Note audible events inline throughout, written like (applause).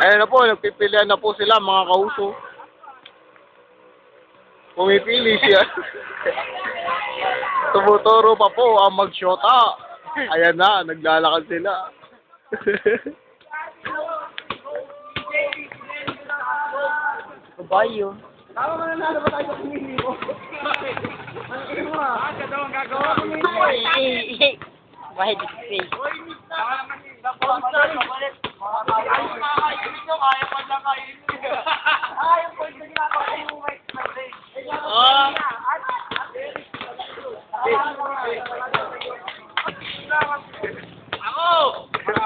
Ayun na po, nagpipilian na po sila mga kauso. Pumipili siya. (laughs) Tumuturo pa po ang magsyota. Ayan na, naglalakad sila. (laughs) Kabayo. Why did you say?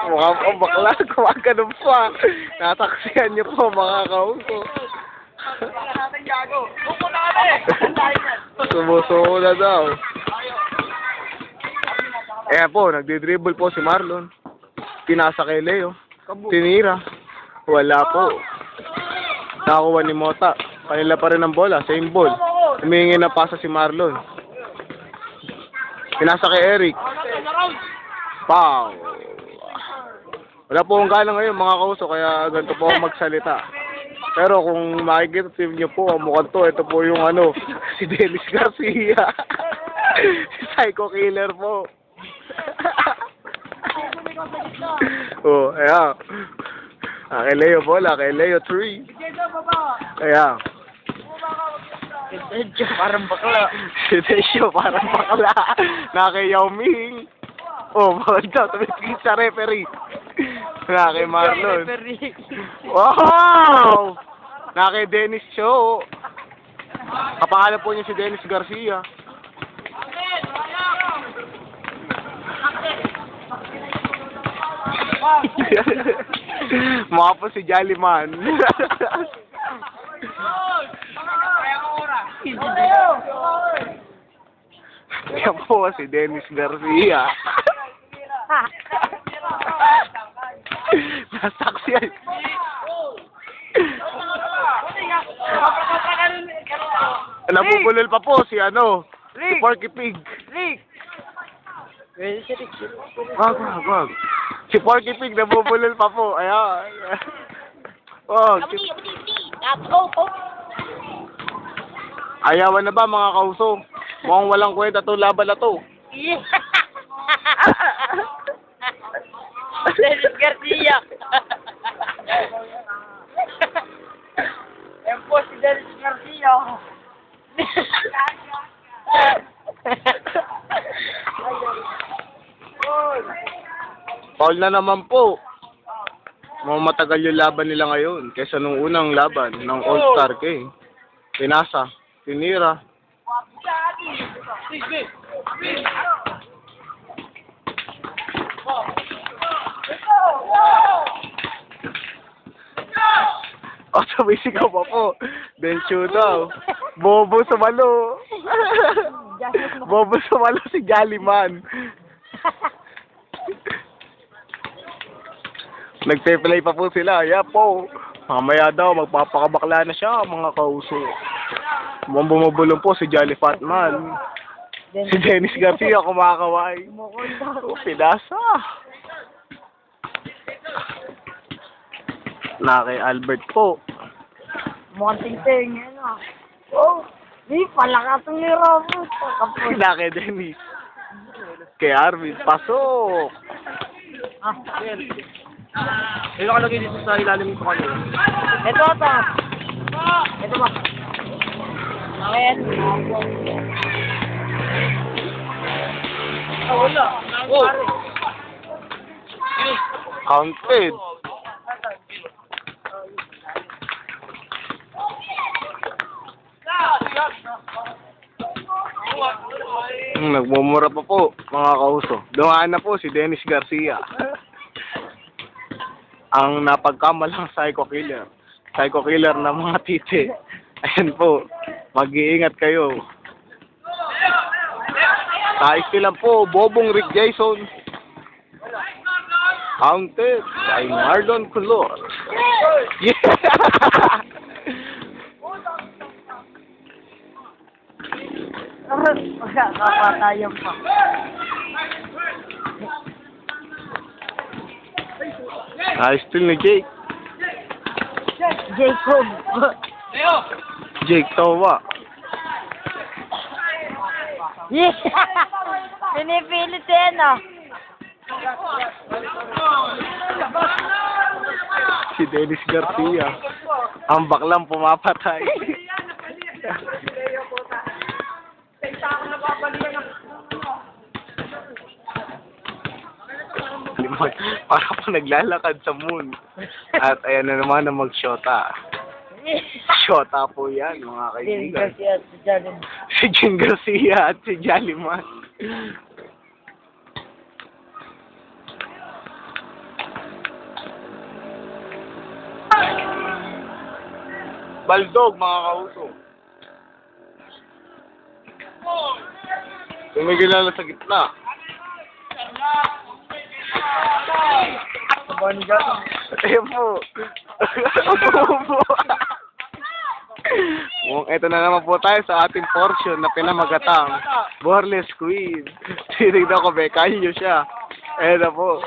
Mukha po bakla, gumagano pa. Nataksihan niyo po mga kauso. Sumusuko na daw. Ayan po, nagdi-dribble po si Marlon. Pinasa kay Leo. Tinira. Wala po. Nakakuha ni Mota. Kanila pa rin ang bola. Same ball. Humingi na pasa si Marlon. Pinasa kay Eric. Pow! Wala po akong gana ngayon mga kauso, kaya ganito po ako magsalita. Pero kung makikita team niyo po, ang mukhang to, ito po yung ano, (laughs) si Dennis Garcia. (laughs) si Psycho Killer po. (laughs) oh, ayan. Ah, kay Leo bola, kay Leo 3. Kaya, Parang bakla. si Desyo parang bakla. Na kay Yao Ming. Oh, bakit daw? Tumipigil sa referee. Na kay Marlon. Wow! Na kay Dennis Cho. Kapangalan po niya si Dennis Garcia. (laughs) Mukha po si Jollyman. Yan po si Dennis Garcia. Nasaksiyan. Nabubulol pa po si ano, si Porky Pig. Rick. Wag, wag, wag. Si Porky Pig nabubulol pa po. Ayan. Oh, si... Oh, oh. Ayawan na ba mga kauso? Mukhang walang kwenta to laban na to. Yeah. Dennis Garcia. Yan po si Dennis Garcia. Paul na naman po. Mukhang matagal yung laban nila ngayon kaysa nung unang laban ng All-Star K. Pinasa, tinira. O, sumisigaw pa po. Bencho daw. Bobo sumalo. Bobo sumalo si Jollyman. Nagpe-play pa po sila. Yeah po. Mamaya daw, magpapakabakla na siya, mga kauso. Mukhang bumubulong po si Jolly Fatman. Si Dennis Garcia kumakaway. Oh, pinasa. Na kay Albert po. Mukhang ting-ting, ah. Oh, di pala ka tumira. Kapos. (laughs) Na kay Dennis. Kay Arvin. Pasok. Ah, Ito nakalagay dito sa ilalim ko kanina. ito ata. Ito ba? Ayan. Ah, wala. Oh. Counted. Hmm, Nagmumura pa po, mga kauso. Dumaan na po si Dennis Garcia. Ang napagkamalang psycho killer. Psycho killer ng mga titi. Ayan po, mag-iingat kayo. Tais lang po, Bobong Rick Jason. Counted by Marlon Color. Yeah! Wala, kakatayan pa. Ayos still ni Jake. Jacob. Jake Towa. Yeah. Pinipilit yan ah. Si Dennis Garcia. Ang baklang pumapatay. Limon, (laughs) para po naglalakad sa moon. At ayan na naman ang mag-shota. Shota po yan, mga kaibigan. si. Si Jing Garcia at si Jaliman. (laughs) Baldog, mga kauso. Tumigil na sa gitna. Mukhang ito na naman po tayo sa ating portion na pinamagatang Borles Queen. Tinignan ko, be, kaya nyo siya. Ayun na po.